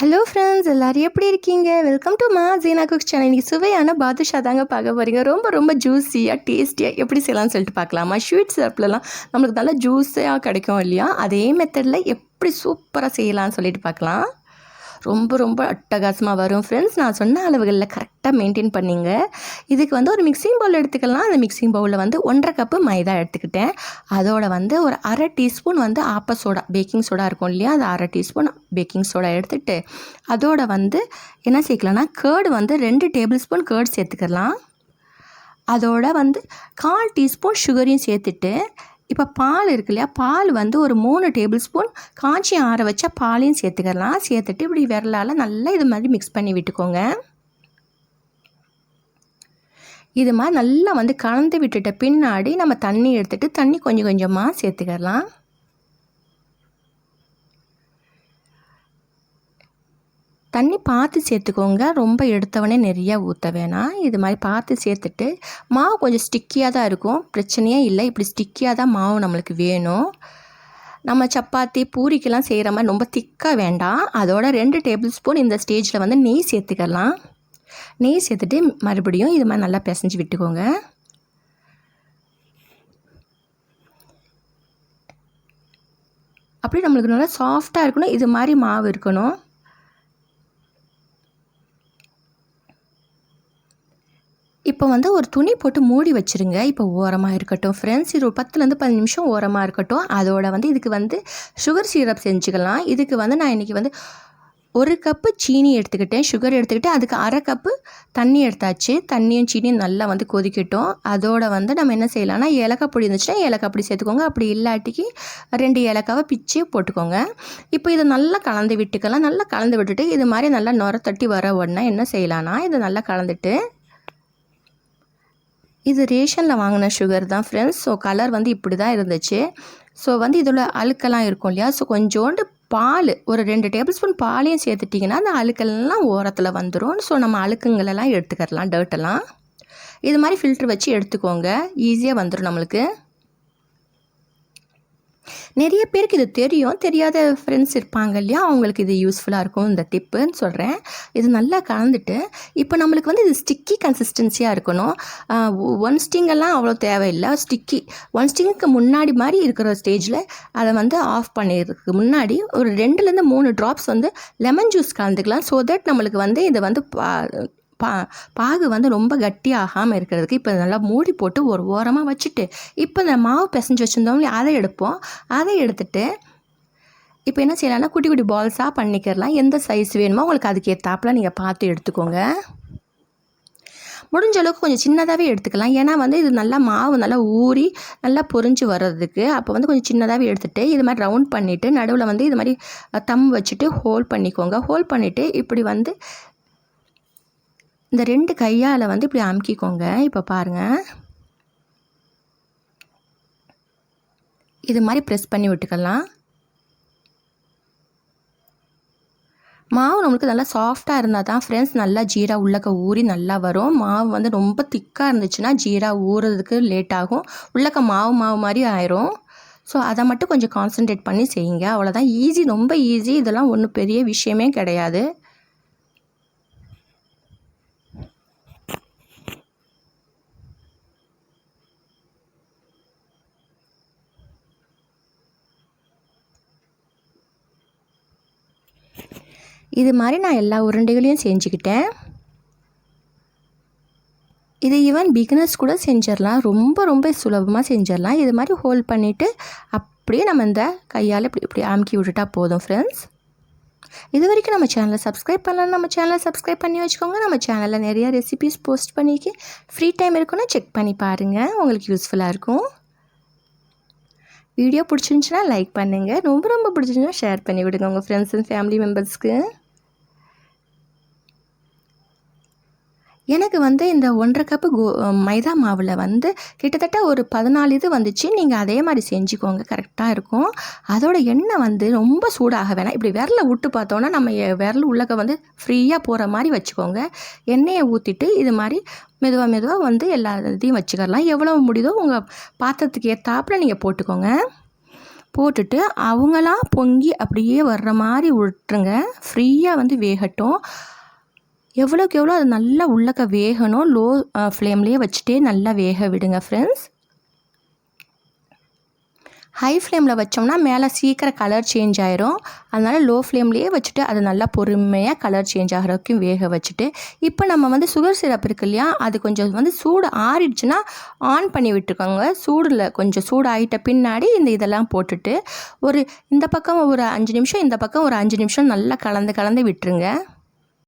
Hello friends எல்லோரும் எப்படி இருக்கீங்க? வெல்கம் டு மா ஜீனா குக் சேனல் இன்றைக்கி சுவையான பாதுஷா தாங்க பார்க்க போகிறீங்க ரொம்ப ரொம்ப ஜூஸியாக டேஸ்டியாக எப்படி செய்யலாம்னு சொல்லிட்டு பார்க்கலாமா? ஸ்வீட் சிரப்லலாம் நம்மளுக்கு நல்லா ஜூஸாக கிடைக்கும் இல்லையா? அதே மெத்தடில் எப்படி சூப்பராக செய்யலாம்னு சொல்லிட்டு பார்க்கலாம். ரொம்ப ரொம்ப அட்டகாசமாக வரும். ஃப்ரெண்ட்ஸ் நான் சொன்ன அளவுகளில் கரெக்டாக மெயின்டைன் பண்ணிங்க. இதுக்கு வந்து ஒரு மிக்சிங் பவுல் எடுத்துக்கலாம். அந்த மிக்சிங் பவுலில் வந்து ஒன்றரை கப்பு மைதா எடுத்துக்கிட்டேன். அதோட வந்து ஒரு அரை டீஸ்பூன் வந்து ஆப்ப சோடா பேக்கிங் சோடா இருக்கும் இல்லையா? அது அரை டீஸ்பூன் பேக்கிங் சோடா எடுத்துகிட்டு அதோட வந்து என்ன சேர்க்கலாம்னா கேர்டு வந்து ரெண்டு டேபிள் ஸ்பூன் கேர்டு சேர்த்துக்கலாம். அதோட வந்து கால் டீஸ்பூன் சுகரையும் சேர்த்துட்டு இப்போ பால் இருக்கு இல்லையா? பால் வந்து ஒரு மூணு டேபிள் ஸ்பூன் காய்ச்சி ஆற வச்சா பாலையும் சேர்த்துக்கலாம். சேர்த்துட்டு இப்படி விரலால் நல்லா இது மாதிரி மிக்ஸ் பண்ணி விட்டுக்கோங்க. இது மாதிரி நல்லா வந்து கலந்து விட்டுட்ட பின்னாடி நம்ம தண்ணி எடுத்துகிட்டு தண்ணி கொஞ்சம் கொஞ்சமாக சேர்த்துக்கலாம். தண்ணி பார்த்து சேர்த்துக்கோங்க. ரொம்ப எடுத்தவொடனே நிறையா ஊற்ற வேணாம். இது மாதிரி பார்த்து சேர்த்துட்டு மாவு கொஞ்சம் ஸ்டிக்கியாக தான் இருக்கும். பிரச்சனையே இல்லை. இப்படி ஸ்டிக்கியாக தான் மாவு நம்மளுக்கு வேணும். நம்ம சப்பாத்தி பூரிக்கெல்லாம் செய்கிற மாதிரி ரொம்ப திக்காக வேண்டாம். அதோட ரெண்டு டேபிள் ஸ்பூன் இந்த ஸ்டேஜில் வந்து நெய் சேர்த்துக்கலாம். நெய் சேர்த்துட்டு மறுபடியும் இது மாதிரி நல்லா பிசைஞ்சு விட்டுக்கோங்க. அப்படி நம்மளுக்கு நல்லா சாஃப்டாக இருக்கணும். இது மாதிரி மாவு இருக்கணும். இப்போ வந்து ஒரு துணி போட்டு மூடி வச்சுருங்க. இப்போ ஓரமாக இருக்கட்டும். ஃப்ரெண்ட்ஸ் இது ஒரு பத்துலேருந்து பதினஞ்சு நிமிஷம் ஓரமாக இருக்கட்டும். அதோட வந்து இதுக்கு வந்து சுகர் சீரப் செஞ்சுக்கலாம். இதுக்கு வந்து நான் இன்றைக்கி வந்து ஒரு கப்பு சீனி எடுத்துக்கிட்டேன். சுகர் எடுத்துக்கிட்டு அதுக்கு அரை கப்பு தண்ணி எடுத்தாச்சு. தண்ணியும் சீனியும் நல்லா வந்து கொதிக்கட்டும். அதோட வந்து நம்ம என்ன செய்யலாம்னா ஏலக்காய் பொடி இருந்துச்சுன்னா ஏலக்காய் பொடி சேர்த்துக்கோங்க. அப்படி இல்லாட்டிக்கு ரெண்டு ஏலக்காவை பிச்சு போட்டுக்கோங்க. இப்போ இதை நல்லா கலந்து விட்டுக்கலாம். நல்லா கலந்து விட்டுட்டு இது மாதிரி நல்லா நுர தட்டி வர உடனே என்ன செய்யலாம்னா இதை நல்லா கலந்துட்டு இது ரேஷனில் வாங்கின சுகர் தான் ஃப்ரெண்ட்ஸ் ஸோ கலர் வந்து இப்படி தான் இருந்துச்சு. ஸோ வந்து இதில் அழுக்கெல்லாம் இருக்கும் இல்லையா? ஸோ கொஞ்சோண்டு பால் ஒரு ரெண்டு டேபிள் ஸ்பூன் பாலையும் சேர்த்துட்டிங்கன்னா அந்த அழுக்கெல்லாம் ஓரத்தில் வந்துடும் ஸோ நம்ம அழுக்குங்களெல்லாம் எடுத்துக்கிறலாம் டர்ட்டெல்லாம் இது மாதிரி ஃபில்ட்ரு வச்சு எடுத்துக்கோங்க. ஈஸியாக வந்துடும் நம்மளுக்கு. நிறைய பேருக்கு இது தெரியும். தெரியாத ஃப்ரெண்ட்ஸ் இருப்பாங்க இல்லையா? அவங்களுக்கு இது யூஸ்ஃபுல்லாக இருக்கும். இந்த டிப்புன்னு சொல்கிறேன் இது நல்லா கலந்துட்டு இப்போ நம்மளுக்கு வந்து இது ஸ்டிக்கி கன்சிஸ்டன்சியாக இருக்கணும். ஒன் ஸ்டிங்கெல்லாம் அவ்வளோ தேவையில்லை. ஸ்டிக்கி ஒன் ஸ்டிங்க்கு முன்னாடி மாதிரி இருக்கிற ஸ்டேஜில் அதை வந்து ஆஃப் பண்ணிடுறதுக்கு முன்னாடி ஒரு ரெண்டுலேருந்து மூணு ட்ராப்ஸ் வந்து லெமன் ஜூஸ் கலந்துக்கலாம். ஸோ தட் நம்மளுக்கு வந்து இதை வந்து பா பாகு வந்து ரொம்ப கட்டியாகாமல் இருக்கிறதுக்கு இப்போ நல்லா மூடி போட்டு ஒரு ஓரமாக வச்சுட்டு இப்போ இந்த மாவு பிசைஞ்சு வச்சுருந்தோம் அதை எடுப்போம். அதை எடுத்துட்டு இப்போ என்ன செய்யலாம்னா குட்டி குட்டி பால்ஸாக பண்ணிக்கிறலாம். எந்த சைஸ் வேணுமோ உங்களுக்கு அதுக்கு ஏற்றாப்பில் நீங்கள் பார்த்து எடுத்துக்கோங்க. முடிஞ்ச அளவுக்கு கொஞ்சம் சின்னதாகவே எடுத்துக்கலாம். ஏன்னா வந்து இது நல்லா மாவு நல்லா ஊறி நல்லா பொறிஞ்சு வர்றதுக்கு அப்போ வந்து கொஞ்சம் சின்னதாகவே எடுத்துகிட்டு இது மாதிரி ரவுண்ட் பண்ணிவிட்டு நடுவில் வந்து இது மாதிரி தம் வச்சுட்டு ஹோல் பண்ணிக்கோங்க. ஹோல் பண்ணிவிட்டு இப்படி வந்து இந்த ரெண்டு கையால் வந்து இப்படி அமுக்கிக்கோங்க. இப்போ பாருங்கள் இது மாதிரி ப்ரெஸ் பண்ணி விட்டுக்கலாம். மாவு நம்மளுக்கு நல்லா சாஃப்டாக இருந்தால் தான் ஃப்ரெண்ட்ஸ் நல்லா ஜீரா உள்ளக்க ஊறி நல்லா வரும். மாவு வந்து ரொம்ப திக்காக இருந்துச்சுன்னா ஜீரா ஊறுறதுக்கு லேட் ஆகும். உள்ளக்க மாவு மாவு மாதிரி ஆயிரும். ஸோ அதை மட்டும் கொஞ்சம் கான்சன்ட்ரேட் பண்ணி செய்யுங்க. அவ்வளோதான் ஈஸி ரொம்ப ஈஸி இதெல்லாம் ஒன்றும் பெரிய விஷயமே கிடையாது. இது மாதிரி நான் எல்லா உருண்டைகளையும் செஞ்சுக்கிட்டேன். இது ஈவன் பிகினர்ஸ் கூட செஞ்சிடலாம். ரொம்ப ரொம்ப சுலபமாக செஞ்சிடலாம். இது மாதிரி ஹோல்ட் பண்ணிவிட்டு அப்படியே நம்ம இந்த கையால் இப்படி இப்படி அமுக்கி விட்டுட்டா போதும் ஃப்ரெண்ட்ஸ் இது வரைக்கும் நம்ம சேனலை சப்ஸ்கிரைப் பண்ணலாம் நம்ம சேனலை சப்ஸ்கிரைப் பண்ணி வச்சுக்கோங்க. நம்ம சேனலில் நிறையா ரெசிபிஸ் போஸ்ட் பண்ணிக்கி ஃப்ரீ டைம் இருக்குன்னா செக் பண்ணி பாருங்கள் உங்களுக்கு யூஸ்ஃபுல்லாக இருக்கும். வீடியோ பிடிச்சிருந்துச்சுன்னா லைக் பண்ணுங்கள் ரொம்ப ரொம்ப பிடிச்சிருந்துச்சுன்னா ஷேர் பண்ணி விடுங்க உங்கள் ஃப்ரெண்ட்ஸ் அண்ட் ஃபேமிலி மெம்பர்ஸ்க்கு எனக்கு வந்து இந்த ஒன்றரை கப்பு கோ மைதா மாவில் வந்து கிட்டத்தட்ட ஒரு பதினாலு இது வந்துச்சு. நீங்கள் அதே மாதிரி செஞ்சுக்கோங்க. கரெக்டாக இருக்கும். அதோட எண்ணெய் வந்து ரொம்ப சூடாக வேணாம். இப்படி விரலை விட்டு பார்த்தோன்னா நம்ம விரல் உள்ளக்க வந்து ஃப்ரீயாக போகிற மாதிரி வச்சுக்கோங்க. எண்ணெயை ஊற்றிட்டு இது மாதிரி மெதுவாக மெதுவாக வந்து எல்லா இதையும் வச்சுக்கலாம் எவ்வளோ முடியுதோ உங்கள் பாத்திரத்துக்கு ஏற்றாப்புல நீங்கள் போட்டுக்கோங்க. போட்டுட்டு அவங்களாம் பொங்கி அப்படியே வர்ற மாதிரி விட்டுருங்க ஃப்ரீயாக வந்து வேகட்டும். எவ்வளோக்கு எவ்வளோ அது நல்லா உள்ளக்க வேகணும் லோ ஃப்ளேம்லேயே வச்சுட்டே நல்லா வேக விடுங்க ஃப்ரெண்ட்ஸ் ஹை ஃப்ளேமில் வச்சோம்னா மேலே சீக்கிரம் கலர் சேஞ்ச் ஆயிரும். அதனால் லோ ஃப்ளேம்லேயே வச்சுட்டு அது நல்லா பொறுமையாக கலர் சேஞ்ச் ஆகிற வரைக்கும் வேக வச்சுட்டு இப்போ நம்ம வந்து சுகர் சிரப் இருக்கு இல்லையா அது கொஞ்சம் வந்து சூடு ஆறிடுச்சுன்னா ஆன் பண்ணி விட்டுருக்கோங்க சூடில் கொஞ்சம் சூடு ஆகிட்ட பின்னாடி இந்த இதெல்லாம் போட்டுட்டு ஒரு இந்த பக்கம் ஒரு அஞ்சு நிமிஷம் இந்த பக்கம் ஒரு அஞ்சு நிமிஷம் நல்லா கலந்து கலந்து விட்டுருங்க.